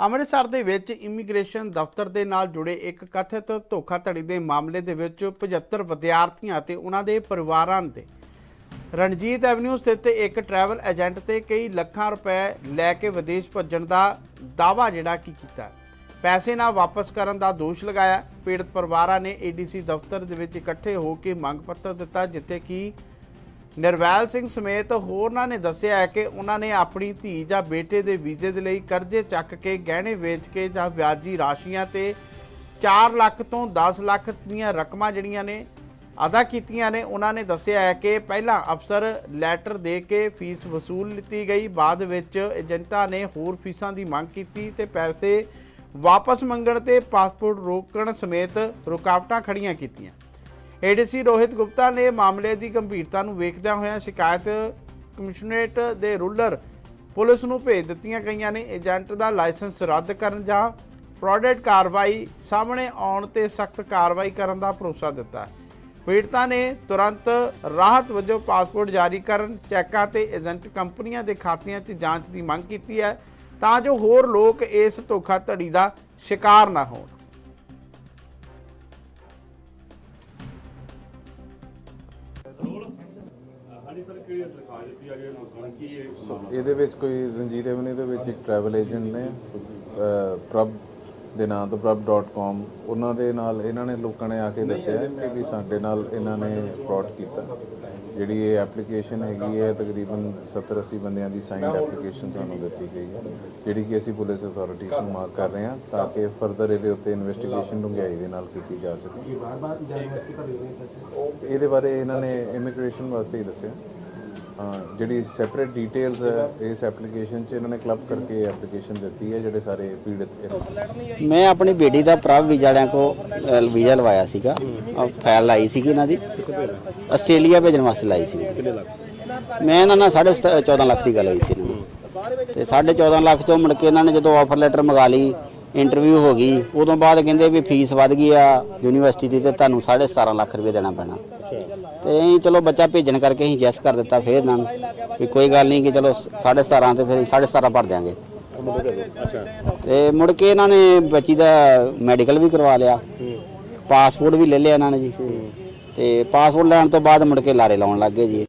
ਅੰਮ੍ਰਿਤਸਰ ਦੇ ਵਿੱਚ ਇਮੀਗ੍ਰੇਸ਼ਨ ਦਫ਼ਤਰ ਦੇ ਨਾਲ ਜੁੜੇ ਇੱਕ ਕਥਿਤ ਧੋਖਾਧੜੀ ਦੇ ਮਾਮਲੇ ਦੇ ਵਿੱਚ 75 ਵਿਦਿਆਰਥੀਆਂ ਤੇ ਉਹਨਾਂ ਦੇ ਪਰਿਵਾਰਾਂ ਤੇ ਰਣਜੀਤ ਐਵਨਿਊ ਸਥਿਤ ਇੱਕ ਟਰੈਵਲ ਏਜੰਟ ਤੇ ਕਈ ਲੱਖਾਂ ਰੁਪਏ ਲੈ ਕੇ ਵਿਦੇਸ਼ ਭੱਜਣ ਦਾ ਦਾਵਾ ਜਿਹੜਾ ਕੀ ਕੀਤਾ। ਪੈਸੇ ਨਾ ਵਾਪਸ ਕਰਨ ਦਾ ਦੋਸ਼ ਲਗਾਇਆ। ਪੀੜਤ ਪਰਿਵਾਰਾਂ ਨੇ ਏਡੀਸੀ ਦਫ਼ਤਰ ਦੇ ਵਿੱਚ ਇਕੱਠੇ ਹੋ ਕੇ ਮੰਗ ਪੱਤਰ ਦਿੱਤਾ, ਜਿੱਥੇ ਕਿ ਨਿਰਵੈਲ ਸਿੰਘ ਸਮੇਤ ਹੋਰਨਾਂ ਨੇ ਦੱਸਿਆ ਹੈ ਕਿ ਉਹਨਾਂ ਨੇ ਆਪਣੀ ਧੀ ਜਾਂ ਬੇਟੇ ਦੇ ਵੀਜ਼ੇ ਦੇ ਲਈ ਕਰਜ਼ੇ ਚੱਕ ਕੇ ਗਹਿਣੇ ਵੇਚ ਕੇ ਜਾਂ ਵਿਆਜੀ ਰਾਸ਼ੀਆਂ ਤੇ 4 ਲੱਖ ਤੋਂ 10 ਲੱਖ ਦੀਆਂ ਰਕਮਾਂ ਜਿਹੜੀਆਂ ਨੇ ਅਦਾ ਕੀਤੀਆਂ ਨੇ, ਉਹਨਾਂ ਨੇ ਦੱਸਿਆ ਹੈ ਕਿ ਪਹਿਲਾਂ ਅਫਸਰ ਲੈਟਰ ਦੇ ਕੇ ਫੀਸ ਵਸੂਲ ਲਿੱਤੀ ਗਈ, ਬਾਅਦ ਵਿੱਚ ਏਜੰਟਾਂ ਨੇ ਹੋਰ ਫੀਸਾਂ ਦੀ ਮੰਗ ਕੀਤੀ ਤੇ ਪੈਸੇ ਵਾਪਸ ਮੰਗਣ ਤੇ ਪਾਸਪੋਰਟ ਰੋਕਣ ਸਮੇਤ ਰੁਕਾਵਟਾਂ ਖੜੀਆਂ ਕੀਤੀਆਂ। ਏਡੀਸੀ ਰੋਹਿਤ ਗੁਪਤਾ ਨੇ ਮਾਮਲੇ ਦੀ ਗੰਭੀਰਤਾ ਨੂੰ ਵੇਖਦਿਆਂ ਹੋਇਆਂ ਸ਼ਿਕਾਇਤ ਕਮਿਸ਼ਨਰੇਟ ਦੇ ਰੂਲਰ ਪੁਲਿਸ ਨੂੰ ਭੇਜ ਦਿੱਤੀਆਂ ਗਈਆਂ ਨੇ। ਏਜੰਟ ਦਾ ਲਾਇਸੈਂਸ ਰੱਦ ਕਰਨ ਜਾਂ ਫਰਾਡਡ ਕਾਰਵਾਈ ਸਾਹਮਣੇ ਆਉਣ ਤੇ ਸਖਤ ਕਾਰਵਾਈ ਕਰਨ ਦਾ ਭਰੋਸਾ ਦਿੱਤਾ ਹੈ। ਪੀੜਤਾ ਨੇ ਤੁਰੰਤ ਰਾਹਤ ਵਜੋਂ ਪਾਸਪੋਰਟ ਜਾਰੀ ਕਰਨ, ਚੈੱਕਾਂ ਤੇ ਏਜੰਟ ਕੰਪਨੀਆਂ ਦੇ ਖਾਤਿਆਂ 'ਚ ਜਾਂਚ ਦੀ ਮੰਗ ਕੀਤੀ ਹੈ ਤਾਂ ਜੋ ਹੋਰ ਲੋਕ ਇਸ ਧੋਖਾਧੜੀ ਦਾ ਸ਼ਿਕਾਰ ਨਾ ਹੋਣ। ਇਹਦੇ ਵਿੱਚ ਕੋਈ ਰਣਜੀਤ ਐਵਨਿਊ ਦੇ ਵਿੱਚ ਇੱਕ ਟਰੈਵਲ ਏਜੰਟ ਨੇ ਪ੍ਰਭ ਦੇ ਨਾਂ ਤੋਂ ਪ੍ਰਭ.com ਉਹਨਾਂ ਦੇ ਨਾਲ ਇਹਨਾਂ ਨੇ ਲੋਕਾਂ ਨੇ ਆ ਕੇ ਦੱਸਿਆ ਕਿ ਵੀ ਸਾਡੇ ਨਾਲ ਇਹਨਾਂ ਨੇ ਫਰਾਡ ਕੀਤਾ। ਜਿਹੜੀ ਇਹ ਐਪਲੀਕੇਸ਼ਨ ਹੈਗੀ ਹੈ ਤਕਰੀਬਨ 70 80 ਬੰਦਿਆਂ ਦੀ ਸਾਈਨਡ ਐਪਲੀਕੇਸ਼ਨ ਸਾਨੂੰ ਦਿੱਤੀ ਗਈ ਹੈ ਜਿਹੜੀ ਕਿ ਅਸੀਂ ਪੁਲਿਸ ਅਥਾਰਟੀਜ਼ ਨੂੰ ਮਾਰਕ ਕਰ ਰਹੇ ਹਾਂ ਤਾਂ ਕਿ ਫਰਦਰ ਇਹਦੇ ਉੱਤੇ ਇਨਵੈਸਟੀਗੇਸ਼ਨ ਡੂੰਘਾਈ ਦੇ ਨਾਲ ਕੀਤੀ ਜਾ ਸਕੇ। ਇਹਦੇ ਬਾਰੇ ਇਹਨਾਂ ਨੇ ਇਮੀਗ੍ਰੇਸ਼ਨ ਵਾਸਤੇ ਹੀ ਦੱਸਿਆ। ਜਿਹੜੀ ਸੈਪਰੇਟ ਡਿਟੇਲਸ ਇਸ ਐਪਲੀਕੇਸ਼ਨ 'ਚ ਇਹਨਾਂ ਨੇ ਕਲੱਬ ਕਰਕੇ ਐਪਲੀਕੇਸ਼ਨ ਦਿੱਤੀ ਹੈ ਜਿਹੜੇ ਸਾਰੇ ਪੀੜਤ ਮੈਂ ਆਪਣੀ ਬੇਟੀ ਦਾ ਪ੍ਰਭ ਵੀਜ਼ਾ ਵਾਲਿਆਂ ਕੋ ਵੀਜ਼ਾ ਲਵਾਇਆ ਸੀਗਾ। ਅ, ਫਾਈਲ ਲਾਈ ਸੀਗੀ ਇਹਨਾਂ ਦੀ। ਆਸਟ੍ਰੇਲੀਆ ਭੇਜਣ ਵਾਸਤੇ ਲਾਈ ਸੀ। ਮੈਂ ਇਹਨਾਂ ਨਾਲ 14.5 ਲੱਖ ਦੀ ਗੱਲ ਹੋਈ ਸੀ ਇਹਨਾਂ ਨਾਲ। ਤੇ 14.5 ਲੱਖ ਚੋਂ ਮੁੜ ਕੇ ਇਹਨਾਂ ਨੇ ਜਦੋਂ ਆਫਰ ਲੈਟਰ ਮੰਗਾ ਲਈ ਇੰਟਰਵਿਊ ਹੋ ਗਈ। ਉਦੋਂ ਬਾਅਦ ਕਹਿੰਦੇ ਵੀ ਫੀਸ ਵੱਧ ਗਈ ਆ ਯੂਨੀਵਰਸਿਟੀ ਦੀ ਤੇ ਤੁਹਾਨੂੰ 17.5 ਲੱਖ ਰੁਪਏ ਦੇਣਾ ਪੈਣਾ। ਤੇ ਅਸੀਂ ਚਲੋ ਬੱਚਾ ਭੇਜਣ ਕਰਕੇ ਅਸੀਂ ਜੈਸ ਕਰ ਦਿੱਤਾ ਫੇਰ ਇਹਨਾਂ ਨੂੰ ਵੀ ਕੋਈ ਗੱਲ ਨਹੀਂ ਕਿ ਚਲੋ 17.5 ਤੇ ਫਿਰ 17.5 ਭਰ ਦਿਆਂਗੇ। ਤੇ ਮੁੜ ਕੇ ਇਹਨਾਂ ਨੇ ਬੱਚੀ ਦਾ ਮੈਡੀਕਲ ਵੀ ਕਰਵਾ ਲਿਆ। ਪਾਸਪੋਰਟ ਵੀ ਲੈ ਲਿਆ ਇਹਨਾਂ ਨੇ ਜੀ। ਤੇ ਪਾਸਪੋਰਟ ਲੈਣ ਤੋਂ ਬਾਅਦ ਮੁੜ ਕੇ ਲਾਰੇ ਲਾਉਣ ਲੱਗ ਗਏ ਜੀ।